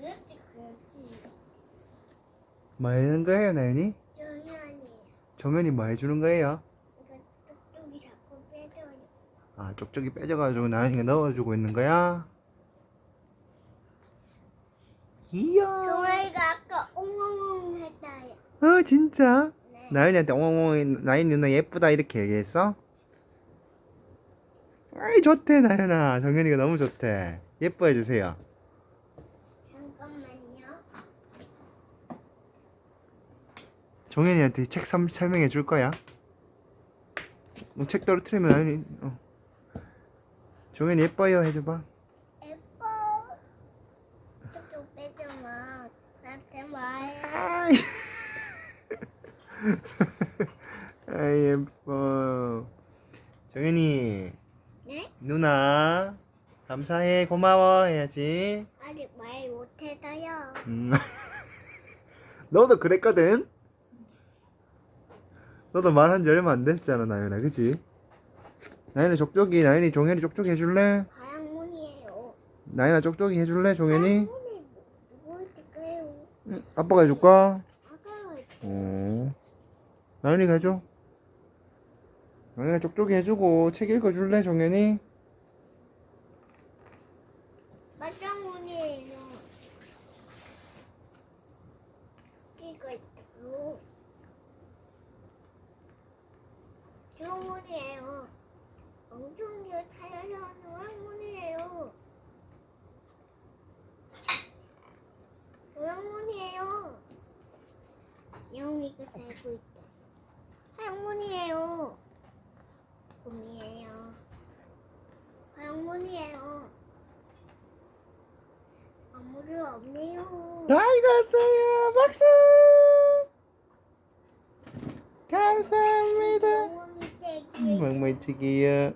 그렇지 그렇지. 뭐 하는 거예요, 나연이? 정연이 정연이 뭐 해주는 거예요? 이거 똑똑이 자꾸 빼줘요. 아, 쪽쪽이 빼져가지고 나연이가 넣어주고 있는 거야? 이야. 정연이가 아까 옹옹옹 했다요. 어, 진짜? 네. 나연이한테 엉엉엉 나연이 누나 예쁘다 이렇게 얘기했어? 아이 좋대 나연아 정연이가 너무 좋대 예뻐해 주세요 잠깐만요. 정연이한테 책 설- 설명해 줄 거야 뭐, 책 떨어뜨리면 나연이 어. 정연이 예뻐요 해줘봐 예뻐. 똑똑 빼줘마. 나한테 말. 아이 아이 예뻐 정연이 네? 누나 감사해 고마워 해야지 아직 말 못해서요. 음. 너도 그랬거든? 너도 말한 지 얼마 안 됐잖아, 나연아, 그치? 나연이 족족이, 나연이 종현이 족족이 해줄래? 하양문이에요. 나연아 족족이 해줄래, 종현이? 응, 아빠가 해줄까? 아까 어. 나연이가 해줘. 나연아 족족이 해주고, 책 읽어줄래, 종현이? 맞장문이에요. 이거 있고 주문이에요. 잘 타려는 왕문이에요. 왕문이에요. 영이가 살고 있다. 항문이에요. 곰이에요. 항문이에요. 없네요. 다 읽었어요! 박수! 감사합니다! 멍멍이치기요.